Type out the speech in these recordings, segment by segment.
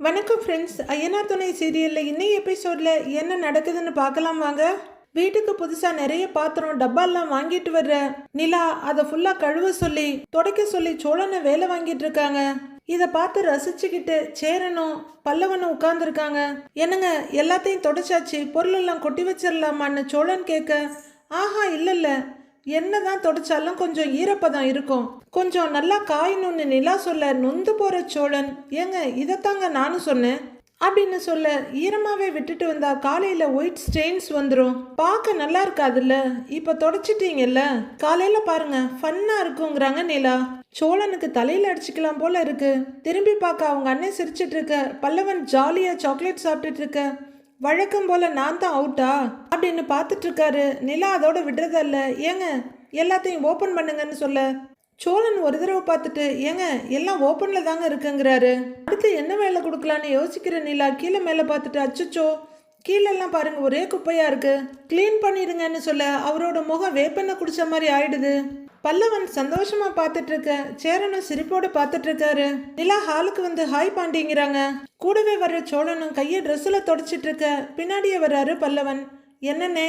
வணக்கம் ஃப்ரெண்ட்ஸ் ஐயனார் துணை சீரியலில் இன்னும் எபிசோடில் என்ன நடக்குதுன்னு பார்க்கலாம் வாங்க. வீட்டுக்கு புதுசாக நிறைய பாத்திரம் டப்பாலாம் வாங்கிட்டு வர்ற நிலா அதை ஃபுல்லாக கழுவ சொல்லி துடைக்க சொல்லி சோழனை வேலை வாங்கிட்டு இருக்காங்க. இதை பார்த்து ரசிச்சுக்கிட்டு சேரனும் பல்லவனும் உட்கார்ந்துருக்காங்க. என்னங்க எல்லாத்தையும் தொடச்சாச்சு பொருளெல்லாம் கொட்டி வச்சிடலாமான்னு சோழன் கேட்க ஆஹா இல்லை இல்லை என்ன தான் தொடச்சாலும் கொஞ்சம் ஈரப்பதம் இருக்கும். கொஞ்சம் நல்லா காயணும்னு நிலா சொல்ல நொந்து போற சோழன் ஏங்க இதைத்தாங்க நானும் சொன்னேன். அப்படின்னு சொல்ல ஈரமாவே விட்டுட்டு வந்தா காலையில ஒயிட் ஸ்டெயின்ஸ் வந்துடும் பார்க்க நல்லா இருக்காதுல்ல? இப்ப தொடச்சிட்டீங்கல்ல? காலையில பாருங்க ஃபன்னா இருக்குங்கிறாங்க நிலா. சோழனுக்கு தலையில அடிச்சுக்கலாம் போல இருக்கு. திரும்பி பார்க்க அவங்க அண்ணன் சிரிச்சிட்டு இருக்க பல்லவன் ஜாலியா சாக்லேட் சாப்பிட்டுட்டு இருக்க. வழக்கம் போல நான் தான் அவுட்டா அப்படின்னு பார்த்துட்டு இருக்காரு நிலா அதோட விடுறதல்ல ஏங்க எல்லாத்தையும் ஓப்பன் பண்ணுங்கன்னு சொல்ல. சோழன் ஒரு தடவை பார்த்துட்டு ஏங்க எல்லாம் ஓப்பனில் தாங்க இருக்குங்கிறாரு. அடுத்து என்ன வேலை கொடுக்கலான்னு யோசிக்கிற நிலா கீழே மேலே பார்த்துட்டு அச்சுச்சோ கீழெல்லாம் பாருங்க ஒரே குப்பையா இருக்கு. க்ளீன் பண்ணிடுங்கன்னு சொல்ல அவரோட முகம் வேப்பெண்ணை குடிச்ச மாதிரி ஆயிடுது. பல்லவன் சந்தோஷமா பார்த்துட்டு இருக்க சேரனும் சிரிப்போட பார்த்துட்டு இருக்காரு நிலா ஹாலுக்கு வந்து ஹாய் பாண்டிங்கிறாங்க. கூடவே வர்ற சோழனும் கையை ட்ரெஸ்ஸில் தொடச்சிட்டு இருக்க பின்னாடியே வர்றாரு பல்லவன். என்னண்ணே?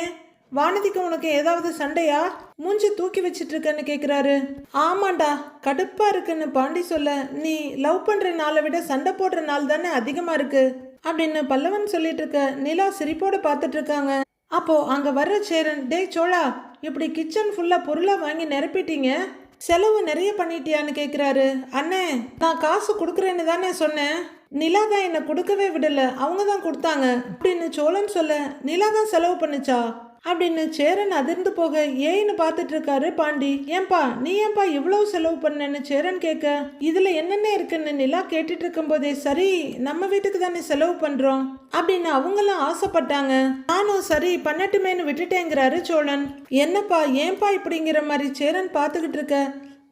வானதிக்கு உனக்கு ஏதாவது சண்டையா? மூஞ்சி தூக்கி வச்சிட்டு இருக்கன்னு கேட்குறாரு ஆமாண்டா கடுப்பா இருக்குன்னு பாண்டி சொல்ல நீ லவ் பண்ற நாளை விட சண்டை போடுற நாள் தானே அதிகமா இருக்கு? அப்படின்னு பல்லவன் சொல்லிட்டு இருக்க நிலா சிரிப்போட பார்த்துட்டு இருக்காங்க அப்போ அங்க வர்ற சேரன் டேய் சோழா இப்படி கிச்சன் ஃபுல்லா பொருளாக வாங்கி நிரப்பிட்டீங்க? செலவு நிறைய பண்ணிட்டியான்னு கேட்குறாரு அண்ணே நான் காசு கொடுக்குறேன்னு தானே சொன்னேன். நிலா தான் என்னை கொடுக்கவே விடலை. அவங்க தான் கொடுத்தாங்க. அப்படின்னு சோழன் சொல்ல நிலா தான் செலவு பண்ணுச்சா? அப்படின்னு சேரன் அதிர்ந்து போக ஏன்னு பார்த்துட்டு இருக்காரு பாண்டி. ஏன்பா நீ ஏன்பா இவ்வளவு செலவு பண்ணேன்னு சேரன் கேட்க இதுல என்னென்ன இருக்குன்னு நிலா கேட்டுட்டு இருக்கும்போதே சரி நம்ம வீட்டுக்கு தானே செலவு பண்றோம் அப்படின்னு அவங்களும் ஆசைப்பட்டாங்க. நானும் சரி பண்ணட்டுமேன்னு விட்டுட்டேங்கிறாரு சோழன். என்னப்பா ஏன்பா இப்படிங்கிற மாதிரி சேரன் பார்த்துக்கிட்டு இருக்க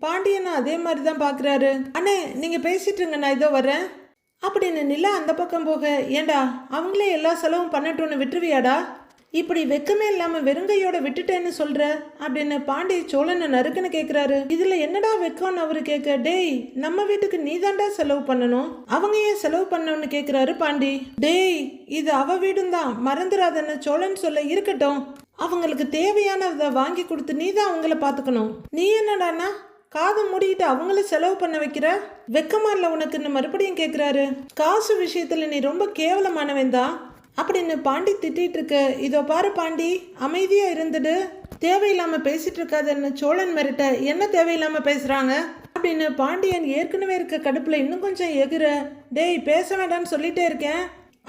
பாண்டியனும் அதே மாதிரி தான் பார்க்குறாரு. அண்ணே நீங்கள் பேசிட்டுருங்க நான் இதோ வரேன் அப்படின்னு நிலா அந்த பக்கம் போக ஏண்டா அவங்களே எல்லா செலவும் பண்ணட்டும்னு விட்டுருவியாடா? இப்படி வெக்கமே இல்லாம வெறுங்கையோட விட்டுட்டேன்னு சொல்ற? அப்படின்னு பாண்டி சோழனை நறுக்குன்னு கேக்குறாரு. இதுல என்னடா வெக்கம்னு அவரு கேட்க டேய் நம்ம வீட்டுக்கு நீ தாண்டா செலவு பண்ணணும்? அவங்க ஏன் செலவு பண்ணணும்னு கேக்குறாரு பாண்டி. டேய் இது அவ வீடும் தான் மறந்துடாதன்னு சோழன் சொல்ல இருக்கட்டும். அவங்களுக்கு தேவையானதை வாங்கி கொடுத்து நீ தான் அவங்கள பாத்துக்கணும். நீ என்னடான்னா காதை மூடிக்கிட்டு அவங்கள செலவு பண்ண வைக்கிற? வெக்கமா இல்ல உனக்குன்னு மறுபடியும் கேக்குறாரு. காசு விஷயத்துல நீ ரொம்ப கேவலமானவன் தான் அப்படின்னு பாண்டி திட்டிகிட்டு இருக்க? இதோ பாரு பாண்டி அமைதியாக இருந்துடு. தேவையில்லாமல் பேசிகிட்டு இருக்காதுன்னு சோழன் மிரட்ட. என்ன தேவையில்லாமல் பேசுகிறாங்க அப்படின்னு பாண்டியன் ஏற்கனவே இருக்க கடுப்பில் இன்னும் கொஞ்சம் எகிற. டேய் பேச வேண்டாம்னு சொல்லிட்டே இருக்கேன்.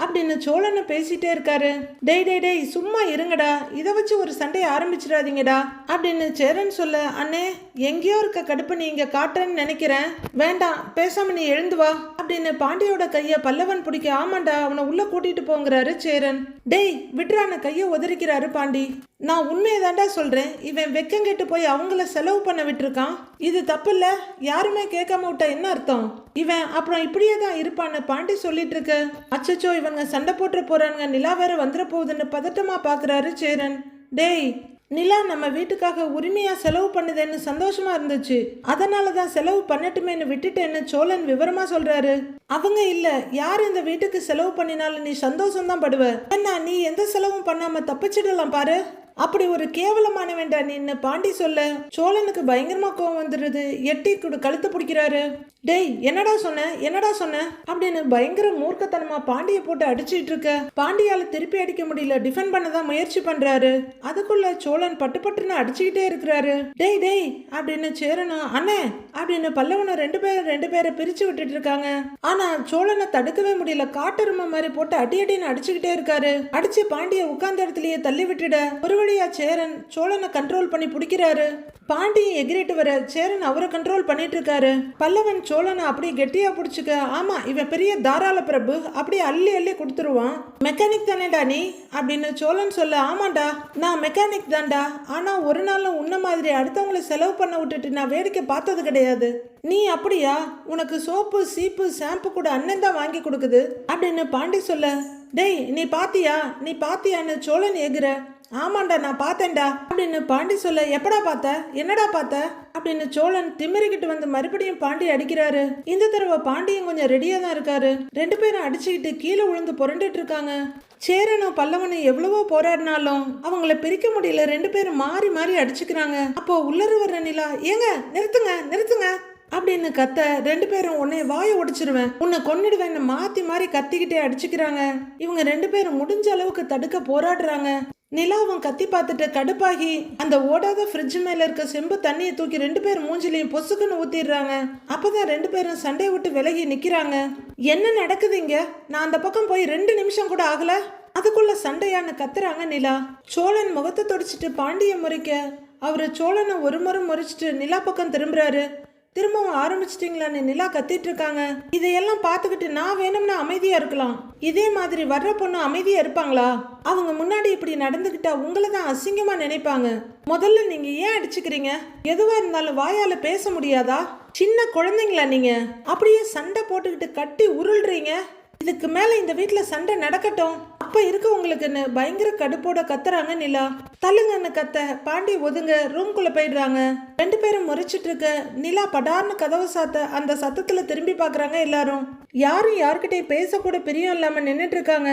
அப்படின்னு சோழனை பேசிட்டே இருக்காரு. டேய் டேய் டேய் சும்மா இருங்கடா. இதை வச்சு ஒரு சண்டையை ஆரம்பிச்சிடாதீங்கடா. அப்படின்னு சேரன் சொல்ல அண்ணே எங்கேயோ இருக்க கடுப்பு நீ இங்கே காட்டுறேன்னு நினைக்கிறேன். வேண்டாம் பேசாம நீ எழுந்து வா. அப்படின்னு பாண்டியோட கைய பல்லவன் பிடிக்க ஆமாண்டா அவனை உள்ள கூட்டிட்டு போங்கிறாரு சேரன். டேய் விட்ரான கைய உதறிக்கிறாரு பாண்டி. நான் உண்மையை தாண்டா சொல்றேன். இவன் வெக்கங்கெட்டு போய் அவங்கள செலவு பண்ண விட்டுருக்கான். இது தப்பு இல்ல யாருமே கேட்காம விட்டா என்ன அர்த்தம்? இவன் அப்புறம் இப்படியே தான் இருப்பான்னு பாண்டி சொல்லிட்டு இருக்க அச்சச்சோ இவங்க சண்டை போட்டு போறானுங்க. நிலா வேற வந்துட போகுதுன்னு பதட்டமா பாக்குறாரு சேரன். டேய் நிலா நம்ம வீட்டுக்காக உரிமையாக செலவு பண்ணுதேன்னு சந்தோஷமா இருந்துச்சு. அதனால தான் செலவு பண்ணட்டுமேன்னு விட்டுட்டேன்னு சோழன் விவரமா சொல்றாரு. அவங்க இல்ல யார் இந்த வீட்டுக்கு செலவு பண்ணினாலும் நீ சந்தோஷம்தான் படுவ. ஏன்னா நீ எந்த செலவும் பண்ணாம தப்பிச்சிடலாம் பாரு. அப்படி ஒரு கேவலமான வேண்டா நின்னு பாண்டி சொல்ல. சோழனுக்கு பயங்கரமா கோவம் வந்துடுது எட்டி குடு கழுத்து பிடிக்கிறாரு. டேய் என்னடா சொன்ன? என்னடா சொன்ன? அப்படின்னு பயங்கர மூர்க்கத்தனமா பாண்டிய போட்டு அடிச்சிட்டு இருக்க. பாண்டியால திருப்பி அடிக்க முடியல. டிஃபெண்ட் பண்ணதான் முயற்சி பண்றாரு. அதுக்குள்ள சோழன் பட்டு பட்டுன்னு அடிச்சுக்கிட்டே இருக்கிறாரு. டேய் டேய் அப்படின்னு சேரனா அண்ணே அப்படின்னு பல்லவனை ரெண்டு பேரும் ரெண்டு பேரை பிரிச்சு விட்டுட்டு இருக்காங்க. ஆனா சோழனை தடுக்கவே முடியல. காட்டெருமை மாதிரி போட்டு அடி அடின்னு அடிச்சுக்கிட்டே இருக்காரு. அடிச்சு பாண்டிய உட்கார்ந்த இடத்துலயே தள்ளி விட்டுட. ஒரு வழியா சேரன் சோழனை கண்ட்ரோல் பண்ணி பிடிக்கிறாரு. பாண்டியை எகிரிட்டு வர சேரன் அவரை கண்ட்ரோல் பண்ணிட்டு இருக்காரு. பல்லவன் சோழனை அப்படியே கெட்டியாக பிடிச்சிக்க. ஆமாம் இவன் பெரிய தாராள பிரபு அப்படியே அள்ளி அள்ளி கொடுத்துருவான். மெக்கானிக் தானேடா நீ? அப்படின்னு சோழன் சொல்ல ஆமாண்டா நான் மெக்கானிக் தான்டா. ஆனால் ஒரு நாளும் உன்ன மாதிரி அடுத்தவங்கள செலவு பண்ண விட்டுட்டு நான் வேடிக்கை பார்த்தது கிடையாது. நீ அப்படியா? உனக்கு சோப்பு சீப்பு ஷாம்பு கூட அண்ணன் தான் வாங்கி கொடுக்குது. அப்படின்னு பாண்டி சொல்ல டேய் நீ பாத்தியா? நீ பாத்தியான்னு சோழன் ஏகுற. ஆமாண்டா நான் பார்த்தேன்டா. அப்படின்னு பாண்டி சொல்ல எப்படா பார்த்த? என்னடா பார்த்த? அப்படின்னு சோழன் திமிரிக்கிட்டு வந்து மறுபடியும் பாண்டி அடிக்கிறாரு. இந்த தடவை பாண்டியும் கொஞ்சம் ரெடியா தான் இருக்காரு. ரெண்டு பேரும் அடிச்சுக்கிட்டு கீழே விழுந்து புரண்டுட்டு இருக்காங்க. சேரனும் பல்லவனும் எவ்வளவோ போராடினாலும் அவங்கள பிரிக்க முடியல. ரெண்டு பேரும் மாறி மாறி அடிச்சுக்கிறாங்க. அப்போ உள்ளரு வர்ற நிலா ஏங்க நிறுத்துங்க நிறுத்துங்க. அப்படின்னு கத்த ரெண்டு பேரும் உன்னை வாயை உடைச்சிருவேன் உன்னை கொன்னிடுவேன் மாத்தி மாறி கத்திக்கிட்டே அடிச்சுக்கிறாங்க. இவங்க ரெண்டு பேரும் முடிஞ்ச அளவுக்கு தடுக்க போராடுறாங்க. நிலாவும் கத்தி பார்த்துட்டு கடுப்பாகி அந்த ஓடாத ஃப்ரிட்ஜ் மேல இருக்க செம்பு தண்ணியை தூக்கி ரெண்டு பேர் மூஞ்சிலையும் பொசுக்குன்னு ஊத்திடுறாங்க. அப்பதான் ரெண்டு பேரும் சண்டையை விட்டு விலகி நிக்கிறாங்க. என்ன நடக்குது இங்க நான் அந்த பக்கம் போய் ரெண்டு நிமிஷம் கூட ஆகல. அதுக்குள்ள சண்டையான்னு கத்துறாங்க நிலா. சோழன் முகத்தை தொடச்சிட்டு பாண்டிய முறைக்க அவரு சோழனை ஒரு முறை முறைச்சிட்டு நிலா பக்கம் திரும்புறாரு. திரும்பவும் ஆரம்பிச்சிட்டிங்களான்னு நிலா கத்திட்டு இருக்காங்க. இதையெல்லாம் பார்த்துக்கிட்டு நான் வேணும்னா அமைதியா இருக்கலாம். இதே மாதிரி வர்ற பொண்ணு அமைதியா இருப்பாங்களா? அவங்க முன்னாடி இப்படி நடந்துக்கிட்டா உங்களை தான் அசிங்கமா நினைப்பாங்க. முதல்ல நீங்க ஏன் அடிச்சுக்கிறீங்க? எதுவா இருந்தாலும் வாயால பேச முடியாதா? சின்ன குழந்தைங்களா நீங்க? அப்படியே சண்டை போட்டுக்கிட்டு கட்டி உருள்றீங்க. இதுக்கு மேல இந்த வீட்டுல சண்டை நடக்கட்டும். அப்போ இருக்கவங்களுக்குன்னு பயங்கர கடுப்போட கத்துறாங்க நிலா. தள்ளுங்கன்னு கத்த. பாண்டி ஒதுங்க. ரூம்குள்ள போயிடுறாங்க. ரெண்டு பேரும் முறைச்சிட்டு இருக்க. நிலா படார்னு கதவு சாத்த அந்த சத்தத்துல திரும்பி பாக்குறாங்க எல்லாரும். யாரும் யார்கிட்டயும் பேசக்கூட பிரியம் இல்லாம நின்றுட்டு இருக்காங்க.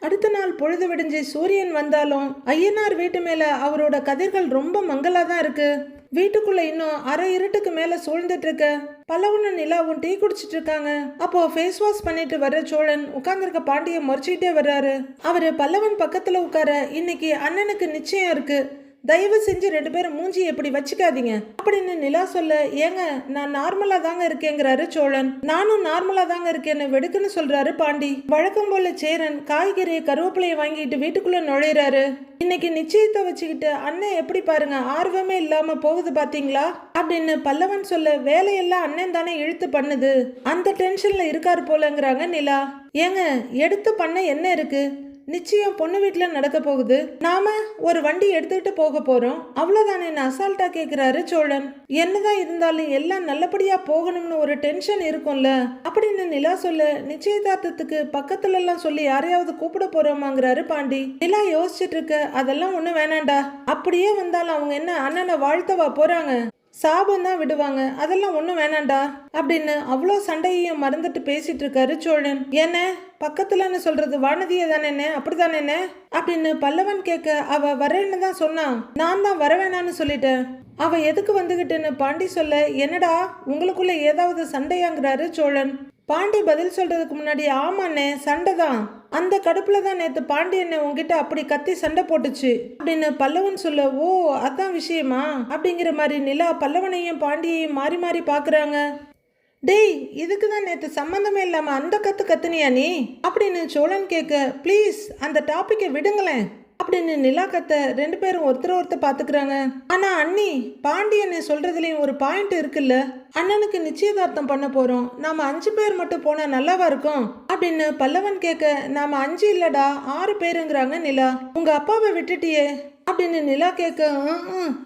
அடுத்த நாள் பொழுது விடிஞ்சு சூரியன் வந்தாலும் ஐயனார் வீட்டு மேல அவரோட கதிர்கள் ரொம்ப மங்கலா தான் இருக்கு. வீட்டுக்குள்ள இன்னும் அரை இருட்டுக்கு மேல சூழ்ந்துட்டு இருக்க. பல்லவனும் நிலாவும் டீ குடிச்சிட்டு இருக்காங்க. அப்போ ஃபேஸ் வாஷ் பண்ணிட்டு வர்ற சோழன் உட்கார்ந்துருக்க பாண்டிய முறைச்சிக்கிட்டே வர்றாரு. அவரு பல்லவன் பக்கத்துல உட்கார இன்னைக்கு அண்ணனுக்கு நிச்சயம் இருக்கு. தயவு செஞ்சு ரெண்டு பேரும் மூஞ்சி எப்படி வச்சுக்காதீங்க. அப்படின்னு நிலா சொல்ல ஏங்க நான் நார்மலா தாங்க இருக்கேங்கிறாரு சோழன். நானும் நார்மலா தாங்க இருக்கேன்னு வெடுக்குன்னு சொல்றாரு பாண்டி. வழக்கம் போல சேரன் காய்கறி கருவேப்பிலையை வாங்கிட்டு வீட்டுக்குள்ள நுழையிறாரு. இன்னைக்கு நிச்சயத்தை வச்சுக்கிட்டு அண்ணன் எப்படி பாருங்க? ஆர்வமே இல்லாம போகுது பாத்தீங்களா? அப்படின்னு பல்லவன் சொல்ல வேலையெல்லாம் அண்ணன் தானே இழுத்து பண்ணுது. அந்த டென்ஷன்ல இருக்காரு போலங்கிறாங்க நிலா. ஏங்க எடுத்து பண்ண என்ன இருக்கு? நிச்சயம் பொண்ணு வீட்டில் நடக்க போகுது. நாம ஒரு வண்டி எடுத்துக்கிட்டு போக போறோம். அவ்வளோதானே அசால்ட்டா கேட்குறாரு சோழன். என்னதான் இருந்தாலும் எல்லாம் நல்லபடியா போகணும்னு ஒரு டென்ஷன் இருக்கும்ல. அப்படின்னு நிலா சொல்ல நிச்சயதார்த்தத்துக்கு பக்கத்துல எல்லாம் சொல்லி யாரையாவது கூப்பிட போறோமாங்கிறாரு பாண்டி. நிலா யோசிச்சுட்டு இருக்க அதெல்லாம் ஒன்றும் வேணாண்டா. அப்படியே வந்தாலும் அவங்க என்ன அண்ணனை வாழ்த்தவா போறாங்க? சாபம் தான் விடுவாங்க. அதெல்லாம் ஒன்றும் வேணாண்டா அப்படின்னு அவ்வளோ சண்டையையும் மறந்துட்டு பேசிட்டு இருக்காரு சோழன். என்ன? பக்கத்துலன்னு சொல்றது வானதியே தானேண்ணே? அப்படிதானேண்ணே அப்படின்னு பல்லவன் கேட்க அவ வரேன்னு தான் சொன்னான். நான் தான் வர வேணான்னு சொல்லிட்டேன். அவ எதுக்கு வந்துகிட்டுன்னு பாண்டி சொல்ல என்னடா? உங்களுக்குள்ள ஏதாவது சண்டையாங்கிறாரு சோழன். பாண்டி பதில் சொல்கிறதுக்கு முன்னாடி ஆமாண்ணே சண்டை தான். அந்த கடுப்பில் தான் நேற்று பாண்டியண்ணே உங்ககிட்ட அப்படி கத்தி சண்டை போட்டுச்சு. அப்படின்னு பல்லவன் சொல்ல ஓ அதான் விஷயமா? அப்படிங்கிற மாதிரி நிலா பல்லவனையும் பாண்டியையும் மாறி மாறி பார்க்குறாங்க டேய் இதுக்கு தான் நேற்று சம்மந்தமே இல்லாமல் அந்த கற்று கத்துனியா நீ? அப்படின்னு சோழன் கேட்க ப்ளீஸ் அந்த டாப்பிக்கை விடுங்களேன். அப்படின்னு நிலா கத்த ரெண்டு பேரும் ஒருத்தர் ஒருத்தர் பார்த்துக்கிறாங்க. ஆனால் அண்ணி பாண்டியனை சொல்கிறதுலேயும் ஒரு பாயிண்ட் இருக்குல்ல? அண்ணனுக்கு நிச்சயதார்த்தம் பண்ண போகிறோம் நாம் அஞ்சு பேர் மட்டும் போனால் நல்லாவா இருக்கும்? அப்படின்னு பல்லவன் கேட்க நாம் அஞ்சு இல்லடா ஆறு பேருங்கிறாங்க நிலா. உங்கள் அப்பாவை விட்டுட்டியே. அப்படின்னு நிலா கேட்க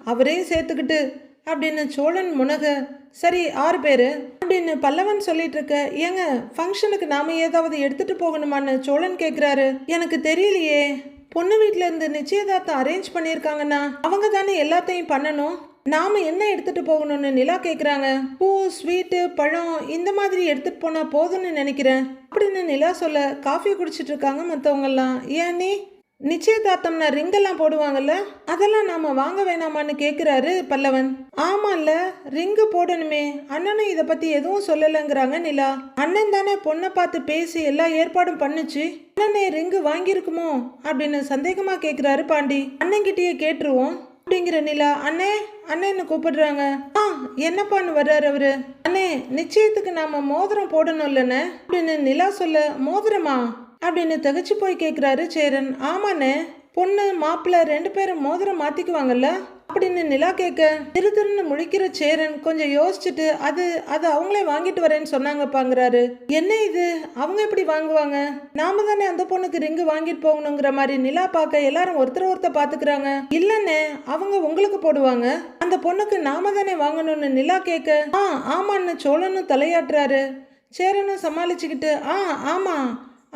அவரையும் சேர்த்துக்கிட்டு. அப்படின்னு சோழன் முனக சரி ஆறு பேர். அப்படின்னு பல்லவன் சொல்லிட்டு இருக்க ஏங்க ஃபங்க்ஷனுக்கு நாம ஏதாவது எடுத்துட்டு போகணுமான்னு சோழன் கேட்குறாரு எனக்கு தெரியலையே. பொண்ணு வீட்டில் இருந்து நிச்சயதார்த்தம் அரேஞ்ச் பண்ணியிருக்காங்கன்னா அவங்க தானே எல்லாத்தையும் பண்ணணும். நாம என்ன எடுத்துட்டு போகணும்னு நிலா கேட்குறாங்க பூ ஸ்வீட்டு பழம் இந்த மாதிரி எடுத்துட்டு போனா போதும்னு நினைக்கிறேன். அப்படின்னு நிலா சொல்ல காஃபி குடிச்சிட்டு இருக்காங்க மற்றவங்கெல்லாம் ஏன் நீ நிச்சயதார்த்தம்னா ரிங்கெல்லாம் போடுவாங்கல்ல? அதெல்லாம் நாம வாங்க வேணாமான்னு கேட்குறாரு பல்லவன். ஆமால்ல ரிங்கு போடணுமே. அண்ணனும் இதை பத்தி எதுவும் சொல்லலைங்கிறாங்க நிலா. அண்ணன் தானே பொண்ணை பார்த்து பேசி எல்லா ஏற்பாடும் பண்ணுச்சு. அண்ணனே ரிங்கு வாங்கியிருக்குமோ? அப்படின்னு சந்தேகமா கேட்குறாரு பாண்டி. அண்ணன்கிட்டயே கேட்டுருவோம் அப்படிங்கிற நிலா. அண்ணே அண்ணன்னு கூப்பிடுறாங்க. ஆ என்னப்பான்னு வர்றாரு அவரு. அண்ணே நிச்சயத்துக்கு நாம மோதிரம் போடணும் இல்லைன்னு அப்படின்னு நிலா சொல்ல மோதிரமா? அப்படின்னு தகச்சு போய் கேட்குறாரு சேரன். ஆமாண்ணே பொண்ணு மாப்பிள்ளை ரெண்டு பேரும் மோதிரம் மாற்றிக்குவாங்கல்ல அப்படின்னு நிலா கேட்க திரு திருன்னு முழிக்கிற சேரன் கொஞ்சம் யோசிச்சுட்டு அது அது அவங்களே வாங்கிட்டு வரேன்னு சொன்னாங்கப்பாங்கிறாரு. என்ன இது? அவங்க எப்படி வாங்குவாங்க? நாம தானே அந்த பொண்ணுக்கு ரிங்கு வாங்கிட்டு போகணுங்கிற மாதிரி நிலா பார்க்க எல்லாரும் ஒருத்தர் ஒருத்தர் பாத்துக்கிறாங்க இல்லண்ணே அவங்க உங்களுக்கு போடுவாங்க. அந்த பொண்ணுக்கு நாம தானே வாங்கணும்னு நிலா கேட்க ஆ ஆமான்னு சோழனும் தலையாட்டுறாரு. சேரனும் சமாளிச்சுக்கிட்டு ஆ ஆமா.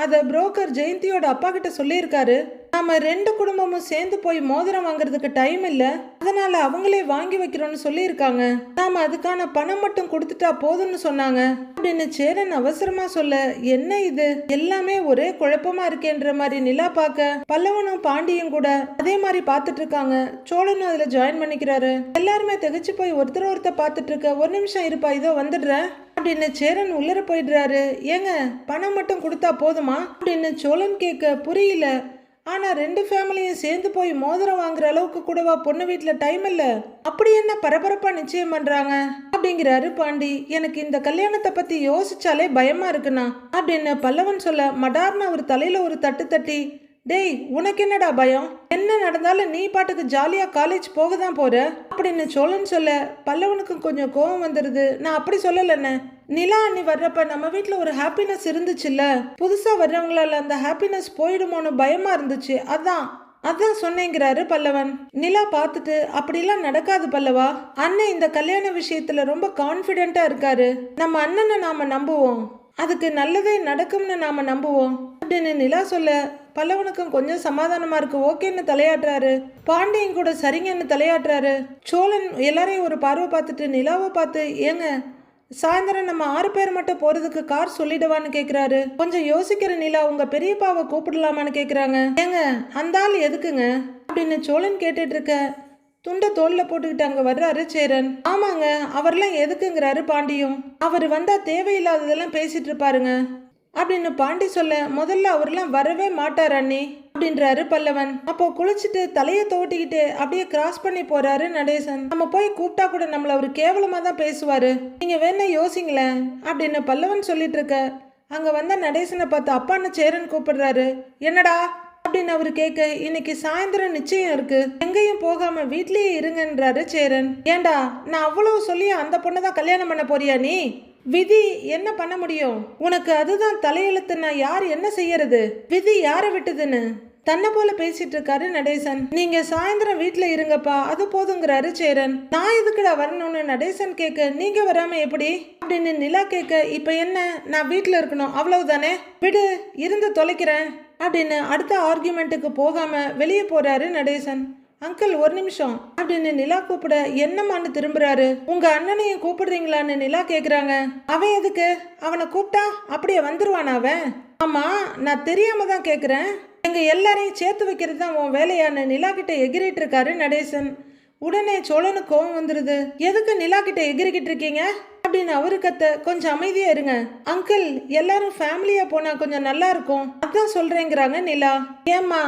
அதை புரோக்கர் ஜெயந்தியோட அப்பா கிட்ட சொல்லியிருக்காரு. நாம ரெண்டு குடும்பமும் சேர்ந்து போய் மோதிரம் வாங்குறதுக்கு டைம் இல்லை. அதனால அவங்களே வாங்கி வைக்கிறோம்னு சொல்லியிருக்காங்க. நாம அதுக்கான பணம் மட்டும் கொடுத்துட்டா போதும்னு சொன்னாங்க. அப்படின்னு சேரன் அவசரமா சொல்ல என்ன இது? எல்லாமே ஒரே குழப்பமா இருக்கேன்ற மாதிரி நிலா பார்க்க பல்லவனும் பாண்டியும் கூட அதே மாதிரி பார்த்துட்டு இருக்காங்க. சோழனும் அதுல ஜாயின் பண்ணிக்கிறாரு. எல்லாருமே திகச்சு போய் ஒருத்தர் ஒருத்தர் பார்த்துட்டு இருக்க ஒரு நிமிஷம் இருப்பா இதோ வந்துடுறேன் அப்படின்னு சேரன் உள்ளர போயிடுறாரு. ஏங்க பணம் மட்டும் கொடுத்தா போதுமா? அப்படின்னு சோழன் கேட்க புரியல. ஆனால் ரெண்டு ஃபேமிலியும் சேர்ந்து போய் மோதிரம் வாங்குற அளவுக்கு கூடவா பொண்ணு வீட்டில் டைம் இல்லை? அப்படி என்ன பரபரப்பாக நிச்சயம் பண்ணுறாங்க அப்படிங்கிறாரு பாண்டி. எனக்கு இந்த கல்யாணத்தை பற்றி யோசிச்சாலே பயமாக இருக்குண்ணா. அப்படின்னு பல்லவன் சொல்ல மடார்னு அவர் தலையில் ஒரு தட்டு தட்டி டேய் உனக்கு என்னடா பயம்? என்ன நடந்தாலும் நீ பாட்டுக்கு ஜாலியாக காலேஜ் போக தான் போகிற அப்படின்னு சொல்லன்னு சொல்ல பல்லவனுக்கு கொஞ்சம் கோவம் வந்துடுது நான் அப்படி சொல்லலைண்ணே. நிலா அண்ணி வர்றப்ப நம்ம வீட்டில் ஒரு ஹாப்பினஸ் இருந்துச்சுல்ல? புதுசா வர்றவங்களால அந்த ஹாப்பினஸ் போயிடுமோன்னு பயமா இருந்துச்சு. அதான் அதான் சொன்னேங்கிறாரு பல்லவன். நிலா பார்த்துட்டு அப்படிலாம் நடக்காது பல்லவா? அண்ணன் இந்த கல்யாண விஷயத்துல ரொம்ப கான்ஃபிடென்ட்டா இருக்காரு. நம்ம அண்ணனை நாம நம்புவோம். அதுக்கு நல்லதே நடக்கும்னு நாம நம்புவோம். அப்படின்னு நிலா சொல்ல பல்லவனுக்கும் கொஞ்சம் சமாதானமா இருக்கு. ஓகேன்னு தலையாட்டுறாரு. பாண்டியன் கூட சரிங்கன்னு தலையாட்டுறாரு. சோழன் எல்லாரையும் ஒரு பார்வை பார்த்துட்டு நிலாவை பார்த்து ஏங்க சாயந்தரம் நம்ம ஆறு பேர் மட்டும் போறதுக்கு கார் சொல்லிடுவான்னு கேக்குறாரு. கொஞ்சம் யோசிக்கிற நிலா உங்க பெரியப்பாவை கூப்பிடலாமான்னு கேக்குறாங்க. ஏங்க அந்த ஆள் எதுக்குங்க? அப்படின்னு சோழன் கேட்டுட்டு இருக்க துண்டை தோல்ல போட்டுக்கிட்டு அங்க வர்றாரு சேரன். ஆமாங்க அவர்லாம் எதுக்குங்கிறாரு பாண்டியும். அவர் வந்தா தேவையில்லாததெல்லாம் பேசிட்டு இருப்பாருங்க. அப்படின்னு பாண்டி சொல்ல முதல்ல அவர்லாம் வரவே மாட்டார் அண்ணி. அப்படின்றாரு பல்லவன். அப்போ குளிச்சுட்டு தலையை தோட்டிக்கிட்டு அப்படியே கிராஸ் பண்ணி போறாரு நடேசன். நம்ம போய் கூப்பிட்டா கூட நம்மள அவர் கேவலமா தான் பேசுவாரு. நீங்க வேணா யோசிங்களேன் அப்படின்னு பல்லவன் சொல்லிட்டு இருக்க அங்க வந்த நடேசனை பார்த்து அப்பான்னு சேரன் கூப்பிடுறாரு. என்னடா? அப்படின்னு அவர் கேட்க இன்னைக்கு சாயந்தரம் நிச்சயம் இருக்கு. எங்கேயும் போகாம வீட்லயே இருங்கன்றாரு சேரன். ஏண்டா நான் அவ்வளவு சொல்லி அந்த பொண்ணை தான் கல்யாணம் பண்ண போறியா நீ? விதி என்ன பண்ண முடியும்? உனக்கு அதுதான் தலையெழுத்துன்னா யார் என்ன செய்யறது? விதி யாரை விட்டுதுன்னு? தன்னை போல பேசிட்டு இருக்காரு நடேசன். நீங்க சாயந்தரம் வீட்டுல இருங்கப்பா அது போதுங்கிறாரு சேரன். நான் எதுக்குடா வரணும்னு நடேசன் கேட்க நீங்க வராம எப்படி? அப்படின்னு நிலா கேட்க இப்ப என்ன? நான் வீட்டுல இருக்கணும் அவ்வளவுதானே? விடு இருந்து தொலைக்கிறேன் அப்படின்னு அடுத்த ஆர்குமெண்ட்டுக்கு போகாம வெளியே போறாரு நடேசன். அங்கிள் ஒரு நிமிஷம் அப்படின்னு நிலா கூப்பிட என்னம்மான்னு திரும்புறாரு. உங்க அண்ணனையும் கூப்பிடுறீங்களான்னு நிலா கேக்குறாங்க. அவன் எதுக்கு? அவனை கூப்பிட்டா அப்படியே வந்துருவானா அவன்? ஆமா நான் தெரியாம தான் கேக்குறேன். எங்க எல்லாரையும் சேர்த்து வைக்கிறது தான் உன் வேலையான நிலா கிட்ட எகிரிட்டு இருக்காரு நடேசன். உடனே சோழனு கோவம் வந்துடுது எதுக்கு நிலா கிட்ட எகிரிக்கிட்டு இருக்கீங்க? அப்படின்னு அவரு கத்த கொஞ்சம் அமைதியா இருங்க. அங்கிள் எல்லாரும் ஃபேமிலியா போனா கொஞ்சம் நல்லா இருக்கும். அதான் சொல்றேங்கிறாங்க நிலா. ஏம்மா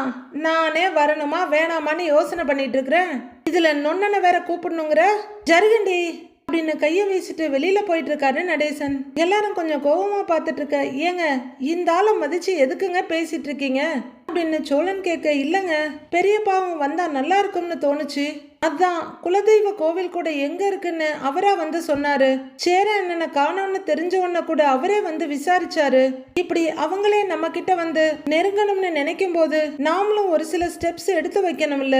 நானே வரணுமா வேணாமான்னு யோசனை பண்ணிட்டு இருக்கிறேன். இதுல நொன்னனை வேற கூப்பிடணுங்கிற? ஜருகண்டி அப்படின்னு கையை வீசிட்டு வெளியில போயிட்டு இருக்காரு நடேசன். எல்லாரும் கொஞ்சம் கோபமா பார்த்துட்டு இருக்க ஏங்க இந்த ஆளை மதிச்சு எதுக்குங்க பேசிட்டு இருக்கீங்க? அப்படின்னு சோழன் கேட்க இல்லைங்க பெரியப்பாவும் வந்தா நல்லா இருக்கும்னு தோணுச்சு. அதான் குலதெய்வ கோவில் கூட எங்க இருக்குன்னு அவரா வந்து சொன்னாரு. சேர அண்ணனை காணோம்னு தெரிஞ்ச உடனே கூட அவரே வந்து விசாரிச்சாரு. இப்படி அவங்களே நம்ம கிட்ட வந்து நெருங்கணும்னு நினைக்கும் போது நாமளும் ஒரு சில ஸ்டெப்ஸ் எடுத்து வைக்கணும்ல.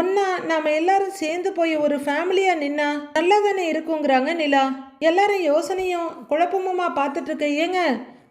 ஒன்னா நாம எல்லாரும் சேர்ந்து போய் ஒரு ஃபேமிலியா நின்னா நல்லா தானே இருக்குங்கிறாங்க நிலா. எல்லாரும் யோசனையும் குழப்பமுமா பார்த்துட்டு இருக்க ஏங்க?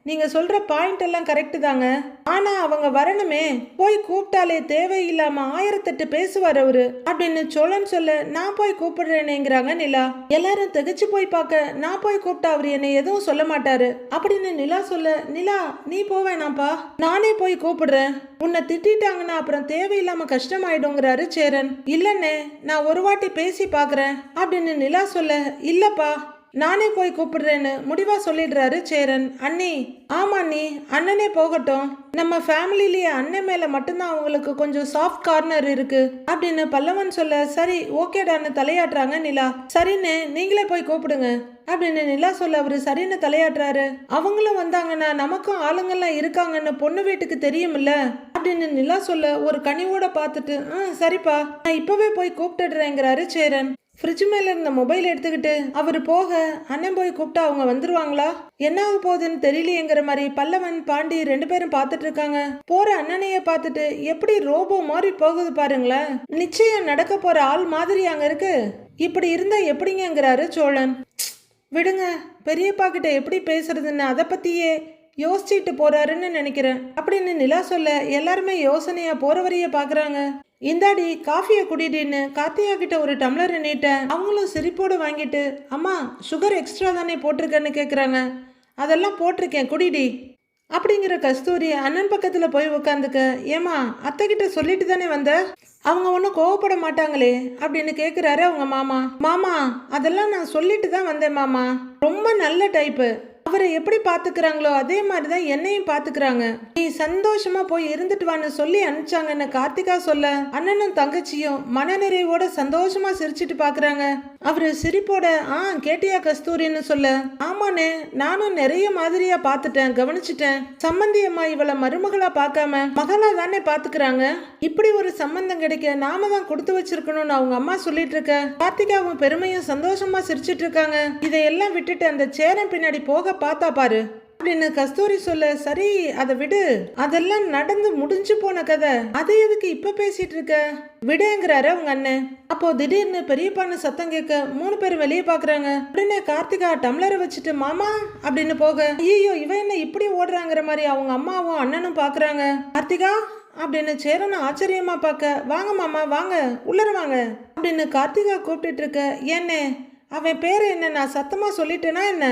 நீங்க சொல்ற பாயிண்ட் எல்லாம் கரெக்டு தாங்க. ஆனா அவங்க வரணுமே. போய் கூப்பிட்டாலே தேவையில்லாம ஆயிரத்தெட்டு பேசுவார் அவரு. அப்படின்னு சோழன் சொல்ல நான் போய் கூப்பிடுறேனேங்கிறாங்க நிலா. எல்லாரும் திகச்சு போய் பார்க்க நான் போய் கூப்பிட்டா அவர் என்னை எதுவும் சொல்ல மாட்டாரு. அப்படின்னு நிலா சொல்ல நிலா நீ போவேனாப்பா நானே போய் கூப்பிடுறேன். உன்னை திட்டிட்டாங்கன்னா அப்புறம் தேவையில்லாம கஷ்டமாயிடுங்கிறாரு சேரன். இல்லைண்ணே நான் ஒரு வாட்டி பேசி பார்க்குறேன். அப்படின்னு நிலா சொல்ல இல்லப்பா. நானே போய் கூப்பிடுறேன்னு முடிவா சொல்லிடுறாரு சேரன். அண்ணி ஆமா அண்ணி அண்ணனே போகட்டும். நம்ம ஃபேமிலிலேயே அண்ணன் மேல மட்டும்தான் அவங்களுக்கு கொஞ்சம் சாஃப்ட் கார்னர் இருக்கு அப்படின்னு பல்லவன் சொல்ல சரி ஓகேடான்னு தலையாட்டுறாங்க நிலா. சரின்னு நீங்களே போய் கூப்பிடுங்க அப்படின்னு நிலா சொல்ல அவரு சரின்னு தலையாட்டுறாரு. அவங்களும் வந்தாங்கன்னா நமக்கும் ஆளுங்கெல்லாம் இருக்காங்கன்னு பொண்ணு வீட்டுக்கு தெரியுமில்ல அப்படின்னு நிலா சொல்ல ஒரு கனிவோட பார்த்துட்டு ஆ சரிப்பா நான் இப்பவே போய் கூப்பிட்டுடுறேங்கிறாரு சேரன். ஃப்ரிட்ஜ் மேல இருந்த மொபைல் எடுத்துக்கிட்டு அவர் போக அண்ணன் போய் கூப்பிட்டா அவங்க வந்துருவாங்களா? என்ன ஆக போகுதுன்னு தெரியலையேங்கிற மாதிரி பல்லவன் பாண்டி ரெண்டு பேரும் பார்த்துட்டு இருக்காங்க. போற அண்ணனைய பார்த்துட்டு எப்படி ரோபோ மாதிரி போகுது பாருங்களேன். நிச்சயம் நடக்க போற ஆள் மாதிரி அங்க இருக்கு. இப்படி இருந்தா எப்படிங்கங்கிறாரு சோழன். விடுங்க பெரியப்பா கிட்ட எப்படி பேசுறதுன்னு அதை பத்தியே யோசிச்சுட்டு போறாருன்னு நினைக்கிறேன். அப்படின்னு நிலா சொல்ல எல்லாருமே யோசனையா போறவரையே பாக்குறாங்க. இந்தாடி காஃபியை குடிடின்னு கார்த்தியா கிட்ட ஒரு டம்ளர் நீட்டேன் அவங்களும் சிரிப்போடு வாங்கிட்டு அம்மா சுகர் எக்ஸ்ட்ரா தானே போட்டிருக்கேன்னு கேட்குறாங்க அதெல்லாம் போட்டிருக்கேன் குடிடி. அப்படிங்கிற கஸ்தூரி அண்ணன் பக்கத்தில் போய் உட்காந்துக்க ஏமா அத்தை கிட்ட சொல்லிட்டு தானே வந்த? அவங்க ஒன்றும் கோவப்பட மாட்டாங்களே? அப்படின்னு கேட்குறாரு அவங்க மாமா. மாமா அதெல்லாம் நான் சொல்லிட்டு தான் வந்தேன் மாமா. ரொம்ப நல்ல டைப்பு அவரை எப்படி பார்த்துக்கிறாங்களோ அதே மாதிரி தான் என்னையும் பார்த்துக்கிறாங்க. நீ சந்தோஷமா போய் இருந்துட்டு வான்னு சொல்லி அனுப்பிச்சாங்கன்னு கார்த்திகா சொல்ல. அண்ணனும் தங்கச்சியும் மனநிறைவோட சந்தோஷமா சிரிச்சிட்டு பாக்குறாங்க அவரு சிரிப்போட ஆ கேட்டியா கஸ்தூரின்னு சொல்ல. ஆமாண்ணே நானும் நிறைய மாதிரியா பார்த்துட்டேன் கவனிச்சிட்டேன். சம்மந்தி அம்மா இவளை மருமகளா பார்க்காம மகளா தானே பாத்துக்கிறாங்க இப்படி ஒரு சம்பந்தம் கிடைக்க நாம தான் கொடுத்து வச்சிருக்கணும்னு அவங்க அம்மா சொல்லிட்டு இருக்க கார்த்திகாவும் பெருமையும் சந்தோஷமா சிரிச்சிட்டு இருக்காங்க. இதையெல்லாம் விட்டுட்டு அந்த சேரன் பின்னாடி போக பார்த்தா பாரு. அப்படின்னு கஸ்தூரி சொல்ல சரி அதை விடு. அதெல்லாம் நடந்து முடிஞ்சு போன கதை. அதை எதுக்கு இப்ப பேசிட்டு இருக்க? விடுங்கிறாரு அவங்க அண்ணன். அப்போ திடீர்னு பெரியப்பான்னு சத்தம் கேட்க மூணு பேர் வெளியே பாக்குறாங்க. உடனே கார்த்திகா டம்ளரை வச்சுட்டு மாமா அப்படின்னு போக ஐயோ இவன் என்ன இப்படி ஓடுறாங்கிற மாதிரி அவங்க அம்மாவும் அண்ணனும் பாக்குறாங்க. கார்த்திகா அப்படின்னு சேரனை ஆச்சரியமா பார்க்க வாங்க மாமா வாங்க உள்ளர வாங்க அப்படின்னு கார்த்திகா கூப்பிட்டுட்டு இருக்க ஏன்னே அவன் பேர் என்ன? நான் சத்தமா சொல்லிட்டேனா என்ன?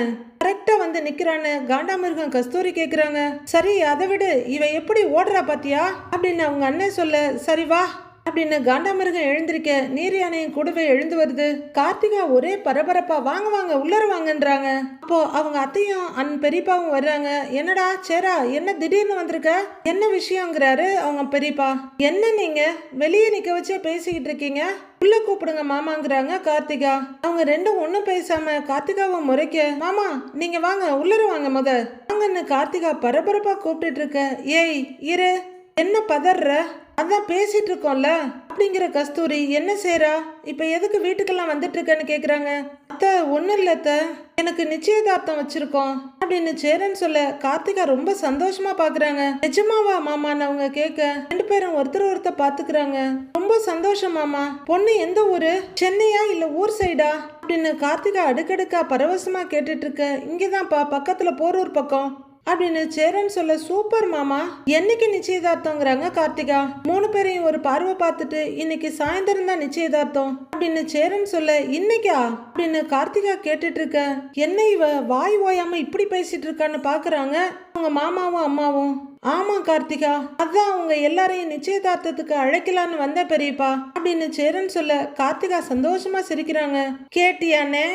கரெக்டா வந்து நிக்கிறான்னு காண்டாமிருகம் கஸ்தூரி கேக்குறாங்க. சரி அதை விடு. இவன் எப்படி ஓடுறா பாத்தியா? அப்படின்னு அவங்க அண்ணன் சொல்ல சரி வா. அப்படின்னு காண்டாமிருகம் எழுந்திருக்க நீர் யானையும் கூடவே எழுந்து வருது. கார்த்திகா ஒரே பரபரப்பா வாங்க வாங்க உள்ளர வாங்கன்றாங்க. அப்போ அவங்க அத்தையும் அன் பெரியப்பாவும் வர்றாங்க. என்னடா சேரா என்ன திடீர்னு வந்திருக்க? என்ன விஷயங்கிறாரு அவங்க பெரியப்பா? என்ன நீங்க? வெளியே நிக்க வச்சே பேசிக்கிட்டு இருக்கீங்க? உள்ள கூப்பிடுங்க மாமாங்கிறாங்க கார்த்திகா. அவங்க ரெண்டும் ஒண்ணும் பேசாம கார்த்திகாவை முறைக்க மாமா நீங்க வாங்க உள்ளர வாங்க முத. வாங்கன்னு கார்த்திகா பரபரப்பா கூப்பிட்டுட்டு இருக்க. ஏய் இரு. என்ன பதற அதான் பேசிட்டு இருக்கோம்ல. அப்படிங்கிற கஸ்தூரி என்ன செய்யறா இப்ப எதுக்கு வீட்டுக்கெல்லாம் வந்துட்டு இருக்கேன்னு கேக்குறாங்க. அத்தை ஒன்றும் இல்லை அத்தை. எனக்கு நிச்சயதார்த்தம் வச்சிருக்கோம். அப்படின்னு சேரன் சொல்ல கார்த்திகா ரொம்ப சந்தோஷமா பாக்குறாங்க. நிஜமாவா மாமான்னு அவங்க கேட்க ரெண்டு பேரும் ஒருத்தர் ஒருத்தர் பாத்துக்கிறாங்க. ரொம்ப சந்தோஷம் மாமா. பொண்ணு எந்த ஊரு? சென்னையா இல்ல ஊர் சைடா? அப்படின்னு கார்த்திகா அடுக்கடுக்கா பரவசமா கேட்டுட்டு இருக்க இங்கதான்ப்பா பக்கத்துல போரூர் பக்கம். அப்படின்னு சேரன் சொல்ல சூப்பர் மாமா என்னைக்கு நிச்சயதார்த்தங்கிறாங்க கார்த்திகா? மூணு பேரையும் ஒரு பார்வை பார்த்துட்டு இன்னைக்கு சாயந்தரம் தான் நிச்சயதார்த்தம். அப்படின்னு சேரன் சொல்ல இன்னைக்கா? அப்படின்னு கார்த்திகா கேட்டுட்டு இருக்க என்ன இவ வாய் ஓயாம இப்படி பேசிட்டு இருக்கான்னு பாக்குறாங்க அவங்க மாமாவும் அம்மாவும். ஆமா கார்த்திகா அதான் அவங்க எல்லாரையும் நிச்சயதார்த்தத்துக்கு அழைக்கலான்னு வந்த பெரியப்பா. அப்படின்னு சேரன் சொல்ல கார்த்திகா சந்தோஷமா சிரிக்கிறாங்க. கேட்டியானே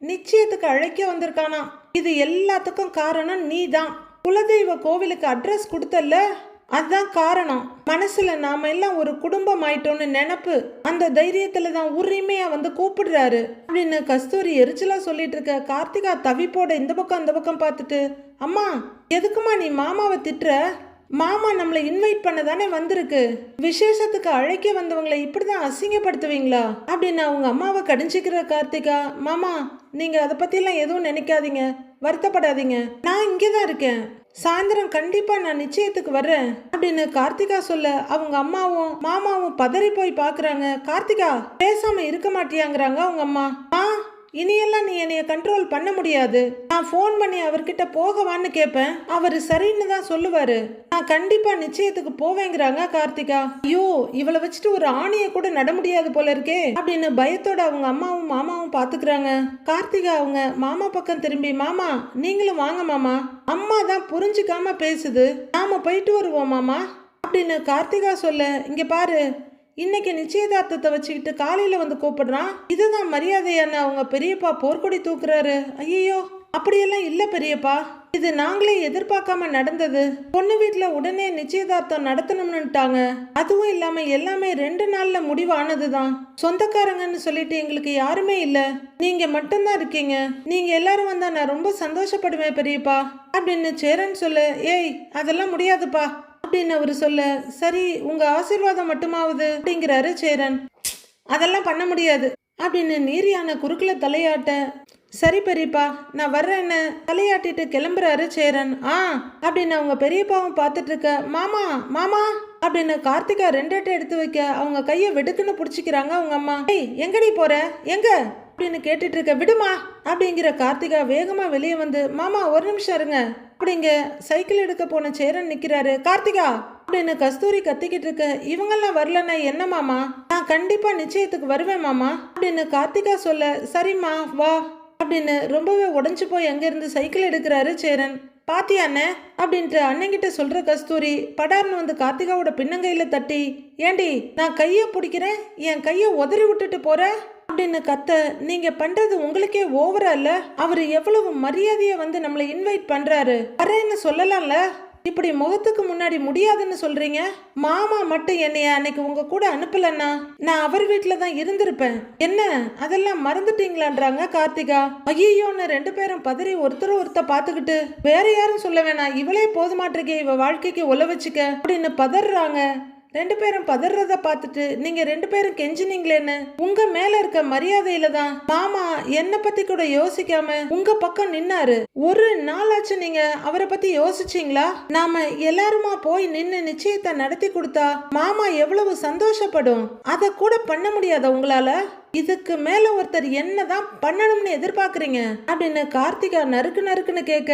நிச்சயத்துக்கு அழைக்க வந்திருக்கானா? இது எல்லாத்துக்கும் காரணம் நீ தான் குலதெய்வ கோவிலுக்கு அட்ரஸ் கொடுத்தல்ல? அதுதான் காரணம். மனசுல நாம எல்லாம் ஒரு குடும்பம் ஆயிட்டோம்னு நினப்பு அந்த தைரியத்துல தான் உரிமையா வந்து கூப்பிடுறாரு. அப்படின்னு கஸ்தூரி எரிச்சலா சொல்லிட்டு இருக்க கார்த்திகா தவிப்போட இந்த பக்கம் அந்த பக்கம் பார்த்துட்டு அம்மா எதுக்குமா நீ மாமாவை திட்டுற? மாமா நம்மளை இன்வைட் பண்ண தானே வந்திருக்கு. விசேஷத்துக்கு அழைக்க வந்தவங்களை இப்படிதான் அசிங்கப்படுத்துவீங்களா? அப்படின்னு அவங்க அம்மாவை கடிஞ்சிக்கிற கார்த்திகா மாமா நீங்க அதை பற்றிலாம் எதுவும் நினைக்காதீங்க. வருத்தப்படாதீங்க. நான் இங்கே தான் இருக்கேன். சாயந்தரம் கண்டிப்பா நான் நிச்சயத்துக்கு வர்றேன். அப்படின்னு கார்த்திகா சொல்ல அவங்க அம்மாவும் மாமாவும் பதறி போய் பாக்குறாங்க கார்த்திகா பேசாம இருக்க மாட்டியாங்கிறாங்க அவங்க அம்மா. ஆ இனியெல்லாம் நீ என்னைய கண்ட்ரோல் பண்ண முடியாது. நான் ஃபோன் பண்ணி அவர்கிட்ட போகவான்னு கேட்பேன் அவர் சரின்னு தான் சொல்லுவாரு. நான் கண்டிப்பா நிச்சயத்துக்கு போவேங்கிறாங்க கார்த்திகா. ஐயோ இவளை வச்சுட்டு ஒரு ஆணிய கூட நட முடியாது போல இருக்கே அப்படின்னு பயத்தோட அவங்க அம்மாவும் மாமாவும் பாத்துக்கிறாங்க. கார்த்திகா அவங்க மாமா பக்கம் திரும்பி மாமா நீங்களும் வாங்க மாமா. அம்மா தான் புரிஞ்சுக்காம பேசுது. நாம போயிட்டு வருவோம் மாமா. அப்படின்னு கார்த்திகா சொல்ல இங்க பாரு இன்னைக்கு நிச்சயதார்த்தத்தை வச்சுக்கிட்டு காலையில வந்து கூப்பிடுறான். இதுதான் மரியாதையான அவங்க பெரியப்பா போர்க்கொடி தூக்குறாரு. ஐயோ அப்படியெல்லாம் இல்ல பெரியப்பா. இது நாங்களே எதிர்பார்க்காம நடந்தது. பொண்ணு வீட்டுல உடனே நிச்சயதார்த்தம் நடத்தணும்னுட்டாங்க. அதுவும் இல்லாம எல்லாமே ரெண்டு நாள்ல முடிவானதுதான். சொந்தக்காரங்கன்னு சொல்லிட்டு எங்களுக்கு யாருமே இல்ல. நீங்க மட்டும்தான் இருக்கீங்க. நீங்க எல்லாரும் வந்தா நான் ரொம்ப சந்தோஷப்படுவேன் பெரியப்பா. அப்படின்னு சேரன் சொல்லு ஏய் அதெல்லாம் முடியாதுப்பா. அப்படின்னு அவர் சொல்ல சரி உங்க ஆசீர்வாதம் மட்டுமாவது அப்படிங்கிறாரு சேரன். அதெல்லாம் பண்ண முடியாது அப்படின்னு நீரியான குறுக்கில் தலையாட்ட சரி பெரியப்பா நான் வர்றேன்னு தலையாட்டிட்டு கிளம்புறாரு சேரன். ஆ அப்படின்னு அவங்க பெரியப்பாவும் பார்த்துட்டு இருக்க மாமா மாமா அப்படின்னு கார்த்திகா ரெண்டெட்டு எடுத்து வைக்க அவங்க கையை வெடுக்குன்னு பிடிச்சிக்கிறாங்க அவங்க அம்மா. ஏய் எங்கடி போற? எங்க? அப்படின்னு கேட்டுட்டு இருக்க விடுமா அப்படிங்கிற கார்த்திகா வேகமா வெளியே வந்து மாமா ஒரு நிமிஷம் இருங்க. அப்படிங்க. சைக்கிள் எடுக்க போன சேரன் நிற்கிறாரு கார்த்திகா அப்படின்னு கஸ்தூரி கத்திக்கிட்டு இருக்க இவங்கெல்லாம் வரலன்னா என்ன மாமா? நான் கண்டிப்பா நிச்சயத்துக்கு வருவேன் மாமா அப்படின்னு கார்த்திகா சொல்ல சரிம்மா வா அப்படின்னு ரொம்பவே உடஞ்சு போய் அங்கேருந்து சைக்கிள் எடுக்கிறாரு சேரன். பாத்தியா அண்ணன் அப்படின்ட்டு அண்ணங்கிட்ட சொல்ற கஸ்தூரி படார்னு வந்து கார்த்திகாவோட பின்னங்கையில தட்டி ஏண்டி நான் கையை பிடிக்கிறேன் என் கையை உதறி விட்டுட்டு போற? அப்படின்னு கத்த நீங்க பண்றது உங்களுக்கே ஓவரா இல்ல? அவர் எவ்வளவு மரியாதையை வந்து நம்மளை இன்வைட் பண்றாரு? வரேன்னு சொல்லலாம்ல? இப்படி முகத்துக்கு முன்னாடி முடியாதுன்னு சொல்றீங்க? மாமா மட்டும் என்னைய அன்னைக்கு உங்க கூட அனுப்பலன்னா நான் அவர் வீட்டுல தான் இருந்திருப்பேன். என்ன அதெல்லாம் மறந்துட்டீங்களான்றாங்க கார்த்திகா? ஐயோன்னு ரெண்டு பேரும் பதறி ஒருத்தர் ஒருத்தர் பார்த்துக்கிட்டு வேற யாரும் சொல்ல வேணாம். இவளே போதுமாட்டிருக்கே இவ வாழ்க்கைக்கு உல வச்சுக்க அப்படின்னு பதறாங்க. ரெண்டு பேரும் பதறத பார்த்துட்டு நீங்க ரெண்டு பேரும் கெஞ்சினீங்களேன்னு உங்க மேல இருக்க மரியாதையில தான் மாமா என்ன பத்தி கூட யோசிக்காம உங்க பக்கம் நின்னாரு. ஒரு நாளாச்சு நீங்க அவரை பத்தி யோசிச்சீங்களா? நாம எல்லாருமா போய் நின்னு நிச்சயத்தை நடத்தி கொடுத்தா மாமா எவ்வளவு சந்தோஷப்படும்? அத கூட பண்ண முடியாத உங்களால? இதுக்கு மேல ஒருத்தர் என்னதான் பண்ணணும்னு எதிர்பார்க்கறீங்க? அப்படின்னு கார்த்திகா நறுக்கு நறுக்குன்னு கேட்க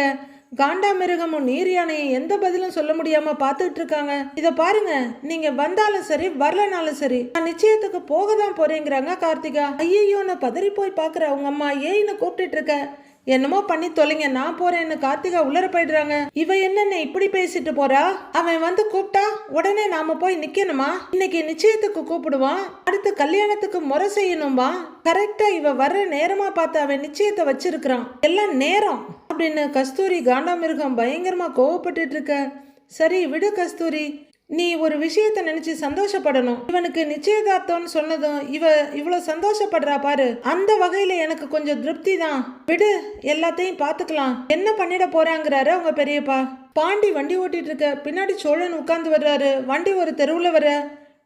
காண்டாமிருகமும் நீர் யானையும் எந்த பதிலும் சொல்ல முடியாம பார்த்துட்டு இருக்காங்க இத பாருங்க. நீங்க வந்தாலும் சரி வரலனாலும் சரி நான் நிச்சயத்துக்கு போக தான் போறேங்கிறாங்க கார்த்திகா. ஐயோன்னு பதறி போய் பாக்குற அவங்க அம்மா ஏன்னு கூப்பிட்டுட்டு இருக்க என்னமோ பண்ணி தொலைங்க நான் போறேன்னு கார்த்திகா உள்ளர போயிடுறாங்க. இவ என்னென்ன இப்படி பேசிட்டு போறா? அவன் வந்து கூப்பிட்டா உடனே நாம போய் நிக்கணுமா? இன்னைக்கு நிச்சயத்துக்கு கூப்பிடுவான். அடுத்து கல்யாணத்துக்கு முறை செய்யணும்பா. கரெக்டா இவ வர்ற நேரமா பார்த்து அவன் நிச்சயத்தை வச்சிருக்கிறான். எல்லாம் நேரம். அப்படின்னு கஸ்தூரி காண்டாமிருகம் பயங்கரமாக கோவப்பட்டுட்டு இருக்க சரி விடு கஸ்தூரி. நீ ஒரு விஷயத்த நினைச்சு சந்தோஷப்படணும். இவனுக்கு நிச்சயதார்த்தம்னு சொன்னதும் இவ இவ்வளவு சந்தோஷப்படுறா பாரு. அந்த வகையில எனக்கு கொஞ்சம் திருப்தி தான் விடு எல்லாத்தையும் பாத்துக்கலாம். என்ன பண்ணிட போறாங்கிறாரு அவங்க பெரியப்பா. பாண்டி வண்டி ஓட்டிட்டு இருக்க பின்னாடி சோழன் உட்கார்ந்து வர்றாரு. வண்டி ஒரு தெருவுல வர.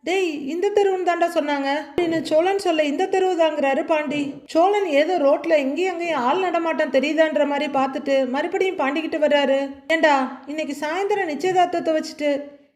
டேய் இந்த தெருவுன்னு தாண்டா சொன்னாங்க. அப்படின்னு சோழன் சொல்ல இந்த தெருவு தாங்கிறாரு பாண்டி. சோழன் ஏதோ ரோட்ல இங்கேயும் அங்கேயும் ஆள் நடமாட்டம் தெரியுதான்ற மாதிரி பார்த்துட்டு மறுபடியும் பாண்டிக்கிட்டு வர்றாரு. ஏண்டா இன்னைக்கு சாயந்தரம் நிச்சயதார்த்தத்தை வச்சுட்டு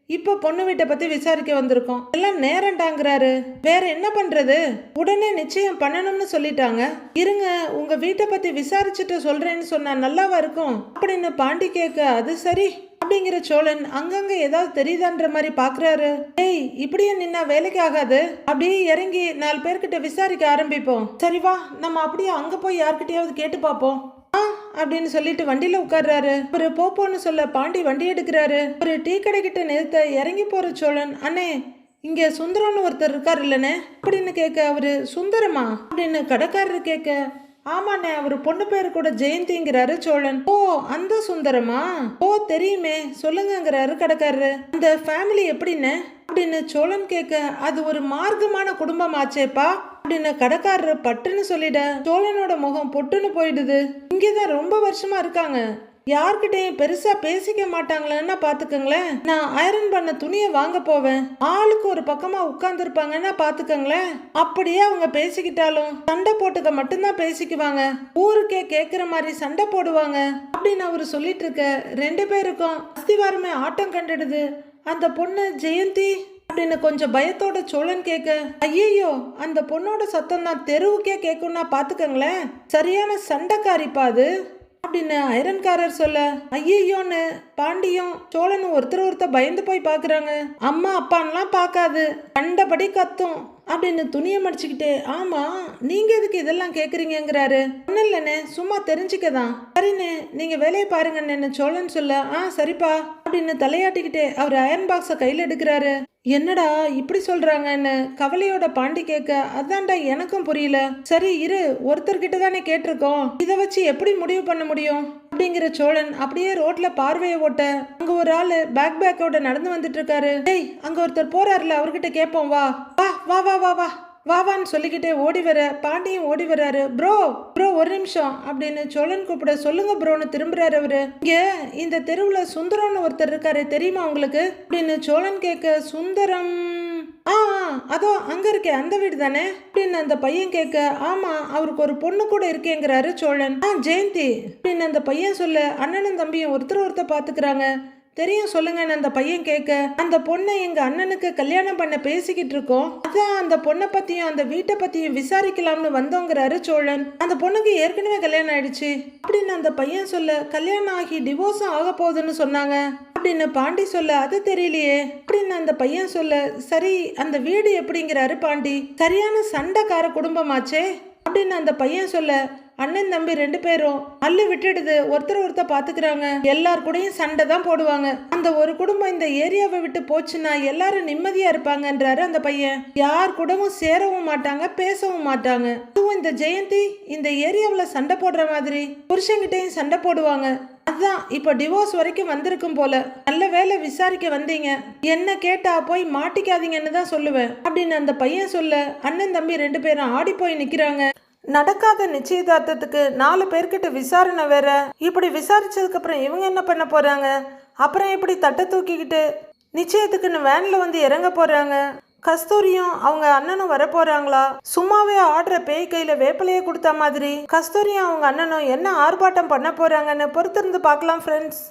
இப்போ பொண்ணு வீட்டை பத்தி விசாரிக்க வந்திருக்கோம். எல்லாம் நேரண்டாங்கிறாரு வேற என்ன பண்றது? உடனே நிச்சயம் பண்ணணும்னு சொல்லிட்டாங்க. இருங்க உங்க வீட்டை பத்தி விசாரிச்சுட்டு சொல்றேன்னு சொன்னா நல்லாவா இருக்கும்? அப்படின்னு பாண்டி கேட்க அது சரி. அப்படிங்கிற சோழன் அங்கங்க ஏதாவது தெரியுதான்ற மாதிரி பாக்குறாரு. ஏய் இப்படியே நின்னா வேலைக்கு ஆகாது. அப்படியே இறங்கி நாலு பேர்கிட்ட விசாரிக்க ஆரம்பிப்போம். சரி வா நம்ம அப்படியே அங்க போய் யார்கிட்டயாவது கேட்டு பார்ப்போம். ஆ அப்படின்னு சொல்லிட்டு வண்டியில உட்கார்றாரு. ஒரு போப்போன்னு சொல்ல பாண்டி வண்டி எடுக்கிறாரு. ஒரு டீ கடை கிட்ட நிறுத்த இறங்கி போற சோழன் அண்ணே இங்க சுந்தரம்னு ஒருத்தர் இருக்கார் இல்லனே? அப்படின்னு கேட்க அவரு சுந்தரமா? அப்படின்னு கடைக்காரர் கேட்க ஆமாண்ணே அவர் பொண்ணு பேர் கூட ஜெயந்திங்கிறாரு சோழன். ஓ அந்த சுந்தரமா? ஓ தெரியுமே. சொல்லுங்கங்கிறாரு கடைக்காரரு. அந்த ஃபேமிலி எப்படின்னு அப்படின்னு சோழன் கேட்க அது ஒரு மார்க்கமான குடும்பமாச்சேப்பா. அப்படின்னு கடைக்காரரு பட்டுன்னு சொல்லிட சோழனோட முகம் பொட்டுன்னு போயிடுது. இங்கேதான் ரொம்ப வருஷமா இருக்காங்க. யார்கிட்டயும் பெருசா பேசிக்க மாட்டாங்களேன்னா பாத்துக்கங்களேன். நான் அயரன் பண்ண துணியை வாங்க போவேன். ஆளுக்கு ஒரு பக்கமா உட்கார்ந்துருப்பாங்கன்னா பாத்துக்கங்களேன். அப்படியே அவங்க பேசிக்கிட்டாலும் சண்டை போட்டுக்க மட்டும்தான் பேசிக்குவாங்க. ஊருக்கே கேக்குற மாதிரி சண்டை போடுவாங்க. அப்படின்னு அவரு சொல்லிட்டு இருக்க ரெண்டு பேருக்கும் அஸ்திவாரமே ஆட்டம் கண்டுடுது. அந்த பொண்ணு ஜெயந்தி அப்படின்னு கொஞ்சம் பயத்தோட சோழன் கேட்க ஐயையோ அந்த பொண்ணோட சத்தம் தான் தெருவுக்கே கேட்கும்னா பாத்துக்கங்களேன். சரியான சண்டைக்காரிப்பா அது. அப்படின்னு ஐரன்காரர் சொல்ல ஐயோன்னு பாண்டியும் சோழனும் ஒருத்தர் ஒருத்தர் பயந்து போய் பாக்குறாங்க. அம்மா அப்பான்லாம் பார்க்காது. கண்டபடி கத்தும். அப்படின்னு துணியை மடிச்சுக்கிட்டே ஆமா நீங்க எதுக்கு இதெல்லாம் கேக்குறீங்கங்கிறாரு? ஒன்னும் இல்லைண்ணே சும்மா தெரிஞ்சுக்கதான். சரிண்ணே நீங்க வேலையை பாருங்கண்ணே சோழன்னு சொல்ல. ஆ சரிப்பா. அப்படின்னு தலையாட்டிக்கிட்டே அவர் அயர்ன் பாக்ஸை கையில் எடுக்கிறாரு. என்னடா இப்படி சொல்றாங்கன்னு கவலையோட பாண்டி கேட்க அதான்டா எனக்கும் புரியல. சரி இரு ஒருத்தர்கிட்ட தானே கேட்டிருக்கோம். இதை வச்சு எப்படி முடிவு பண்ண முடியும்? அப்படிங்கிற சோழன் அப்படியே ரோட்ல பார்வையை ஓட்ட அங்க ஒரு ஆளு பேக் பேக்கோட நடந்து வந்துட்டு இருக்காரு. டேய் அங்க ஒருத்தர் போறாருல அவர்கிட்ட கேட்போம் வா. வா வா வா வா வா. வாவான்னு சொல்லிக்கிட்டே ஓடி வர பாண்டியும் ஓடி வர்றாரு ப்ரோ ப்ரோ ஒரு நிமிஷம். அப்படின்னு சோழன் கூப்பிட சொல்லுங்க ப்ரோன்னு திரும்புறாரு அவரு. இங்க இந்த தெருவுல சுந்தரம்னு ஒருத்தர் இருக்காரு தெரியுமா உங்களுக்கு? அப்படின்னு சோழன் கேட்க சுந்தரம் ஆ ஆ, அதோ அங்கே இருக்கே அந்த வீடு தானே? அப்படின்னு அந்த பையன் கேட்க ஆமாம் அவருக்கு ஒரு பொண்ணு கூட இருக்கேங்கிறாரு சோழன். ஆ ஜெயந்தி அப்படின்னு அந்த பையன் சொல்ல அண்ணனும் தம்பியும் ஒருத்தர் ஒருத்தர் பார்த்துக்கிறாங்க. தெரியும் சொல்லுங்கன்னு அந்த பையன் கேட்க. அந்த பொண்ணை எங்க அண்ணனுக்கு கல்யாணம் பண்ண பேசிக்கிட்டு இருக்கோம். அதான் அந்த பொண்ணை பத்தியும் அந்த வீட்டை பத்தியும் விசாரிக்கலாம்னு வந்தோங்கிறாரு சோழன். அந்த பொண்ணுக்கு ஏற்கனவே கல்யாணம் ஆயிடுச்சு. அப்படின்னு அந்த பையன் சொல்ல கல்யாணம் ஆகி டிவோர்ஸும் ஆக போகுதுன்னு சொன்னாங்க. அப்படின்னு பாண்டி சொல்ல அது தெரியலையே. அப்படின்னு அந்த பையன் சொல்ல சரி அந்த வீடு எப்படிங்கிறாரு பாண்டி. சரியான சண்டைக்கார குடும்பமாச்சே. அப்படின்னு அந்த பையன் சொல்ல அண்ணன் தம்பி ரெண்டு பேரும் அல்லு விட்டுடுது. ஒருத்தர் ஒருத்தர் பாத்துக்கிறாங்க எல்லார் கூடயும் சண்டை தான் போடுவாங்க. அந்த ஒரு குடும்பம் இந்த ஏரியாவை விட்டு போச்சுன்னா எல்லாரும் நிம்மதியா இருப்பாங்கன்றாரு அந்த பையன். யார் கூடவும் சேரவும் மாட்டாங்க பேசவும் மாட்டாங்க. அதுவும் இந்த ஜெயந்தி இந்த ஏரியாவில் சண்டை போடுற மாதிரி புருஷன்கிட்டயும் சண்டை போடுவாங்க. அதான் இப்போ டிவோர்ஸ் வரைக்கும் வந்திருக்கும் போல. நல்ல வேலை விசாரிக்க வந்தீங்க. என்ன கேட்டா போய் மாட்டிக்காதீங்கன்னு தான் சொல்லுவேன். அப்படின்னு அந்த பையன் சொல்ல அண்ணன் தம்பி ரெண்டு பேரும் ஆடி போய் நிக்கிறாங்க. நடக்காத நிச்சயதார்த்தத்துக்கு நாலு பேர்கிட்ட விசாரணை வேற. இப்படி விசாரிச்சதுக்கு அப்புறம் இவங்க என்ன பண்ண போறாங்க? அப்புறம் இப்படி தட்டை தூக்கிக்கிட்டு நிச்சயத்துக்குன்னு வேன்ல வந்து இறங்க போறாங்க? கஸ்தூரியும் அவங்க அண்ணனும் வர போறாங்களா? சும்மாவே ஆடுற பேய் கையில வேப்பிலையே கொடுத்த மாதிரி கஸ்தூரியும் அவங்க அண்ணனும் என்ன ஆர்ப்பாட்டம் பண்ண போறாங்கன்னு பொறுத்திருந்து பார்க்கலாம் ஃப்ரெண்ட்ஸ்